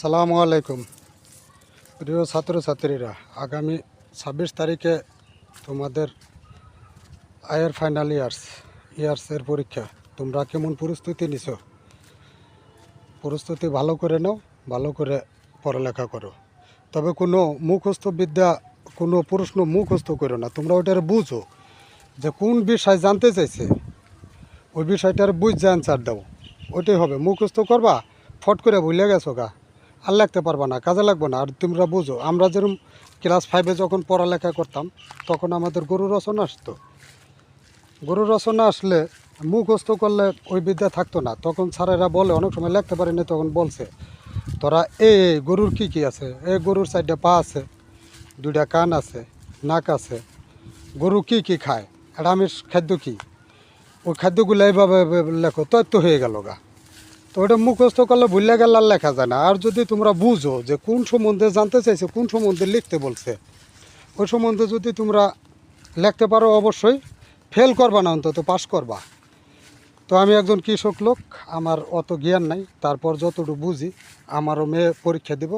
সালামু আলাইকুম। প্রিয় ছাত্রছাত্রীরা, আগামী ছাব্বিশ তারিখে তোমাদের আয়ের ফাইনাল ইয়ার্স, ইয়ার্সের পরীক্ষা। তোমরা কেমন প্রস্তুতি নিছ? প্রস্তুতি ভালো করে নাও, ভালো করে পড়ালেখা করো। তবে কোনো মুখস্থ বিদ্যা, কোনো প্রশ্ন মুখস্থ করো না। তোমরা ওইটার বুঝো যে কোন বিষয় জানতে চাইছে, ওই বিষয়টার বুঝ যে অ্যান্সার দাও, ওইটাই হবে। মুখস্থ করবা, ফট করে ভুলে গেছো গা। আর লাগতে পারবা না, কাজে লাগবে না। আর তোমরা বুঝো, আমরা যেরকম ক্লাস ফাইভে যখন পড়ালেখা করতাম, তখন আমাদের গরু রচনা আসতো। গরু রচনা আসলে মুখস্থ করলে ওই বিদ্যা থাকতো না। তখন স্যারেরা বলে, অনেক সময় লিখতে পারিনি, তখন বলছে, তোরা এ গরুর কি কি আছে? এ, গরুর চারটা পা আছে, দুইটা কান আছে, নাক আছে, গরু কি কি খায়? আর আমিষ খাদ্য কি? ওই খাদ্যগুলো এইভাবে লেখো, তৈত্য হয়ে গেল গা। তো ওটা মুখস্থ করলে ভুলে গেলে আর লেখা যায় না। আর যদি তোমরা বুঝো যে কোন সম্বন্ধে জানতে চাইছে, কোন সম্বন্ধে লিখতে বলছে, ওই সম্বন্ধে যদি তোমরা লিখতে পারো অবশ্যই ফেল করবা না অন্তত পাস করবা। তো আমি একজন কৃষক লোক, আমার অত জ্ঞান নাই, তারপর যতটুকু বুঝি, আমারও মেয়ে পরীক্ষা দিব।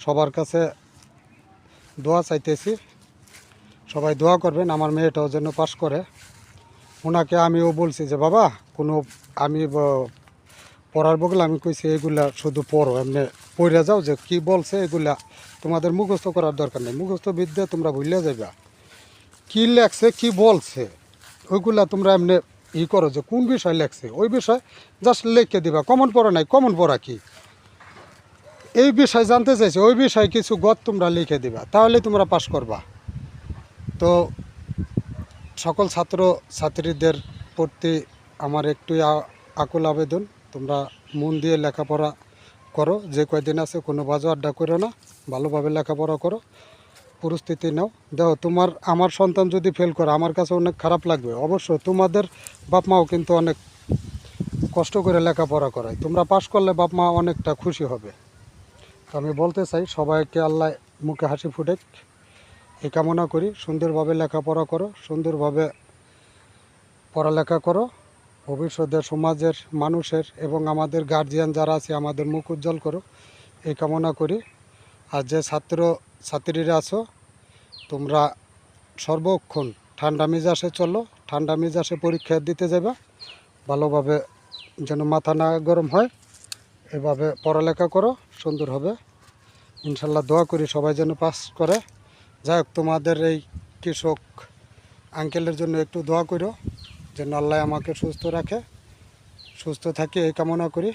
সবার কাছে দোয়া চাইতেছি, সবাই দোয়া করবেন, আমার মেয়েটাও যেন পাশ করে। ওনাকে আমিও বলছি যে, বাবা, কোনো আমি পড়ার বগলে আমি কইছি, এগুলা শুধু পড়ো, এমনি পড়ে যাও যে কি বলছে এগুলা তোমাদের মুখস্থ করার দরকার নেই। মুখস্থ বিদ্যা তোমরা ভুলে যাবা কি লেখছে, কি বলছে, ওইগুলা তোমরা এমনি ই করো যে কোন বিষয় লেখছে। ওই বিষয় জাস্ট লিখে দিবা। কমন পড়া নাই, কমন পড়া কি? এই বিষয় জানতে চাইছে, ওই বিষয়ে কিছু গত তোমরা লিখে দিবা, তাহলে তোমরা পাস করবা। তো সকল ছাত্র ছাত্রীদের প্রতি আমার একটু আকুল আবেদন। তোমরা মন দিয়ে লেখাপড়া করো। যে কয়দিন আছে কোনো বাজো আড্ডা করো না। ভালোভাবে লেখাপড়া করো। পরিস্থিতি নাও। দেখো, তোমার, আমার সন্তান যদি ফেল করে, আমার কাছে অনেক খারাপ লাগবে। অবশ্য তোমাদের বাপ মাও কিন্তু অনেক কষ্ট করে লেখাপড়া করায়। তোমরা পাশ করলে বাপ মা অনেকটা খুশি হবে। তো আমি বলতে চাই, সবাইকে আল্লাহ মুখে হাসি ফুটেক। এই কামনা করি। সুন্দরভাবে লেখাপড়া করো, সুন্দরভাবে পড়ালেখা করো। ভবিষ্যতে সমাজের মানুষের এবং আমাদের গার্জিয়ান যারা আছে, আমাদের মুখ উজ্জ্বল করো এই কামনা করি। আর যে ছাত্র ছাত্রীরা আছো, তোমরা সর্বক্ষণ ঠান্ডা মেজাসে চলো, ঠান্ডা মেজাসে পরীক্ষা দিতে যাবে। ভালোভাবে যেন মাথা না গরম হয়, এভাবে পড়ালেখা করো, সুন্দর হবে। ইনশাল্লাহ দোয়া করি সবাই যেন পাস করে। যাই তোমাদের এই কৃষক আঙ্কেলের জন্য একটু দোয়া করো যেন আল্লাহ আমাকে সুস্থ রাখে। সুস্থ থাকি এই কামনা করি।